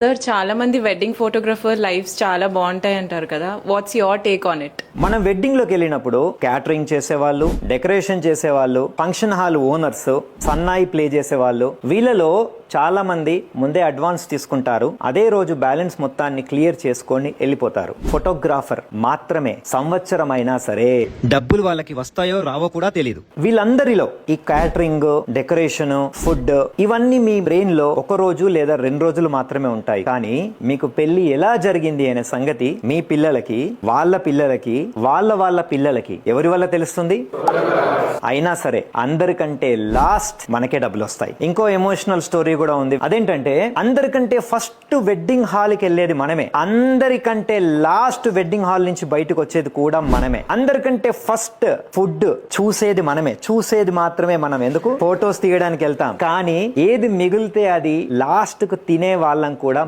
Sir చాలా మంది wedding photographer lifes చాలా బాగుంటాయి అంటారు కదా. What's your take on it మనం వెడ్డింగ్లోకి వెళ్ళినప్పుడు క్యాటరింగ్ చేసేవాళ్ళు డెకరేషన్ చేసేవాళ్ళు ఫంక్షన్ హాల్ ఓనర్స్ సన్నాయి ప్లే చేసేవాళ్ళు వీళ్ళలో చాలా మంది ముందే అడ్వాన్స్ తీసుకుంటారు. అదే రోజు బ్యాలెన్స్ మొత్తాన్ని క్లియర్ చేసుకొని వెళ్ళిపోతారు. ఫోటోగ్రాఫర్ మాత్రమే సంవత్సరం అయినా సరే. డబ్బులు వాళ్ళకి వస్తాయో రావో కూడా తెలియదు వీళ్ళందరిలో ఈ క్యాటరింగ్ డెకరేషన్ ఫుడ్ ఇవన్నీ మీ బ్రెయిన్లో ఒక రోజు లేదా రెండు రోజులు మాత్రమే ఉంటాయి. కానీ మీకు పెళ్ళి ఎలా జరిగింది అనే సంగతి మీ పిల్లలకి వాళ్ళ పిల్లలకి వాళ్ళ వాళ్ళ పిల్లలకి ఎవరి వల్ల తెలుస్తుంది? అయినా సరే అందరికంటే లాస్ట్ మనకే డబ్బులు వస్తాయి. ఇంకో ఎమోషనల్ స్టోరీ కూడా ఉంది. అదేంటంటే అందరికంటే ఫస్ట్ వెడ్డింగ్ హాల్కి వెళ్ళేది మనమే. అందరికంటే లాస్ట్ వెడ్డింగ్ హాల్ నుంచి బయటకు వచ్చేది కూడా మనమే. అందరికంటే ఫస్ట్ ఫుడ్ చూసేది మనమే. చూసేది మాత్రమే మనం. ఎందుకు? ఫొటోస్ తీయడానికి వెళ్తాం. కానీ ఏది మిగిలితే అది లాస్ట్కు తినే వాళ్ళం కూడా